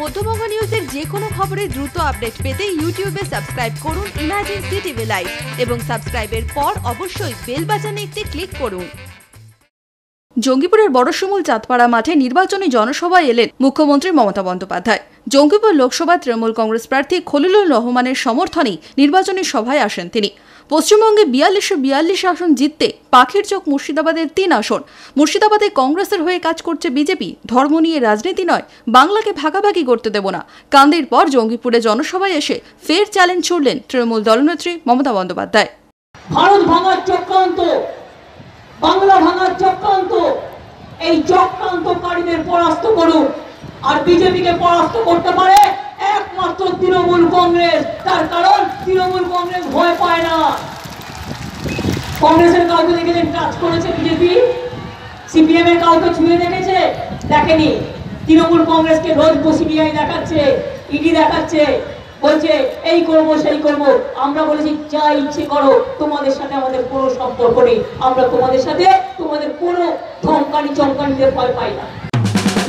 মধ্যবঙ্গ নিউজের যে কোনো খবরের দ্রুত আপডেট পেতে ইউটিউবে সাবস্ক্রাইব করুন ইমাজিন সিটিভি লাইভ এবং সাবস্ক্রাইবের পর অবশ্যই বেল বাজানে একটি ক্লিক করুন। জঙ্গিপুরের বড়শমুল চাঁদপাড়া মাঠে নির্বাচনী জনসভায় এলেন মুখ্যমন্ত্রী মমতা বন্দ্যোপাধ্যায়। জঙ্গিপুর লোকসভা তৃণমূল কংগ্রেস প্রার্থী খলিলুর রহমানের সমর্থনেই নির্বাচনী সভায় আসেন তিনি। পশ্চিমবঙ্গে বিয়াল্লিশশো বিয়াল্লিশ আসন জিততে পাখির চোখ মুর্শিদাবাদের তিন আসন। মুর্শিদাবাদে কংগ্রেসের হয়ে কাজ করছে বিজেপি। ধর্ম নিয়ে রাজনীতি নয়, বাংলাকে ভাগাভাগি করতে দেব না। কান্দির পর জঙ্গিপুরে জনসভায় এসে ফের চ্যালেঞ্জ ছুড়লেন তৃণমূল দলনেত্রী মমতা বন্দ্যোপাধ্যায়। ভারত ভাঙার চক্রান্ত, বাংলা ভাঙার চক্রান্ত, এই চক্রান্তকারীদের পরাস্ত করুন। আর বিজেপিকে পরাস্ত করতে পারে একমাত্র তৃণমূল কংগ্রেস। তার কারণ তৃণমূল কংগ্রেস ভয় পায় না। কংগ্রেসের কাউকে দেখেছেন টাচ করেছে বিজেপি, সিপিএম এর কাউকে ছুঁয়ে দেখেছে? দেখেনি। তৃণমূল কংগ্রেসকে রোজ বসিবিআই দেখাচ্ছে, ইডি দেখাচ্ছে, বলছে, এই করব, সেই করব। আমরা বলেছি, যা ইচ্ছে করো, তোমাদের সাথে আমাদের কোনো সম্পর্ক নেই। আমরা তোমাদের সাথে তোমাদের কোনো ধমকানি চমকানিতে ভয় পাই না।